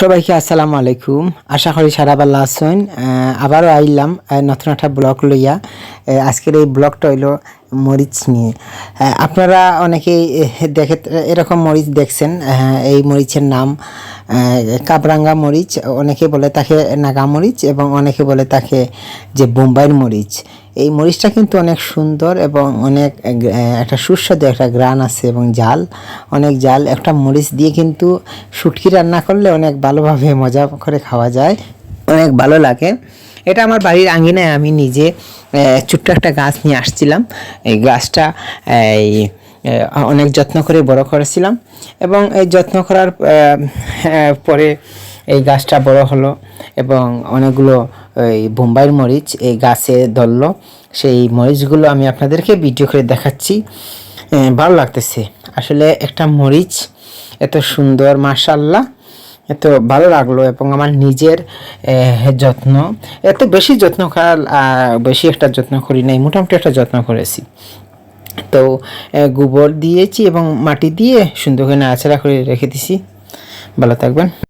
সবাইকে আসসালামু আলাইকুম। আশা করি সারা ভালো আছেন। আবারও আইলাম নতুন একটা ব্লগ লইয়া। আজকের এই ব্লগটা হইল মরিচ নিয়ে। আপনারা অনেকেই দেখে, এরকম মরিচ দেখছেন। এই মরিচের নাম কাবরাঙ্গা মরিচ, অনেকে বলে তাকে নাগা মরিচ এবং অনেকে বলে তাকে যে বোম্বাইয়ের মরিচ। এই মরিচটা কিন্তু অনেক সুন্দর এবং অনেক একটা সুস্বাদু একটা গ্রান আছে এবং জাল। অনেক জাল, একটা মরিচ দিয়ে কিন্তু শুটকি রান্না করলে অনেক ভালোভাবে মজা করে খাওয়া যায়, অনেক ভালো লাগে। এটা আমার বাড়ির আঙিনায় আমি নিজে ছোট্ট একটা গাছ নিয়ে আসছিলাম। এই গাছটা, এই অনেক যত্ন করে বড় করেছিলাম এবং এই যত্ন করার পরে এই গাছটা বড় হলো এবং অনেকগুলো এই বোম্বাইয়ের মরিচ এই গাছে ধরলো। সেই মরিচগুলো আমি আপনাদেরকে ভিডিও করে দেখাচ্ছি। ভালো লাগতেছে। আসলে একটা মরিচ এত সুন্দর মাশাল্লাহ এত ভালো লাগল এবং আমার নিজের যত্ন, এত বেশি যত্ন করার বেশি একটা যত্ন করি নাই, মোটামুটি একটা যত্ন করেছি। তো গোবর দিয়েছি এবং মাটি দিয়ে সুন্দর করে নাড়াচাড়া করে রেখে দিছি। ভালো থাকবেন।